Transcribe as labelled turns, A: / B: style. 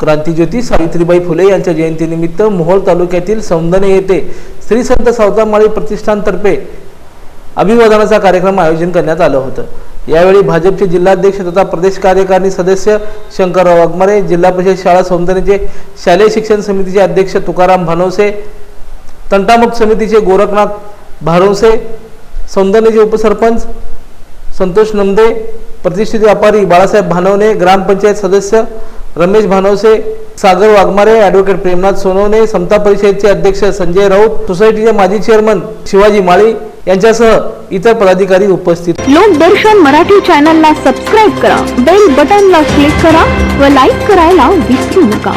A: क्रांतीज्योती सावित्रीबाई फुले यांच्या जयंतीनिमित्त मोहोळ तालुक्यातील सौंदने येथे श्री संत सावतामाळी प्रतिष्ठानतर्फे अभिवादनाचा कार्यक्रम आयोजन करण्यात आलं होतं. यावेळी भाजपचे जिल्हाध्यक्ष तथा प्रदेश कार्यकारिणी सदस्य शंकरराव वाघमारे जिल्हा परिषद शाळा सौंदर्याचे शालेय शिक्षण समितीचे अध्यक्ष तुकाराम भानवसे तंटामुक्त समितीचे गोरखनाथ भारोसे सौंदर्याचे उपसरपंच संतोष नमदे प्रतिष्ठित व्यापारी बाळासाहेब भानवणे ग्रामपंचायत सदस्य रमेश भानवसे सागर वाघमारे ॲडव्होकेट प्रेमनाथ सोनवणे समता परिषदेचे अध्यक्ष संजय राऊत सोसायटीचे माजी चेअरमन शिवाजी माळी यांच्यासह इतर पदाधिकारी उपस्थित
B: लोकदर्शन मराठी चॅनलला सबस्क्राईब करा बेल बटनला क्लिक करा व लाईक करायला विसरू नका.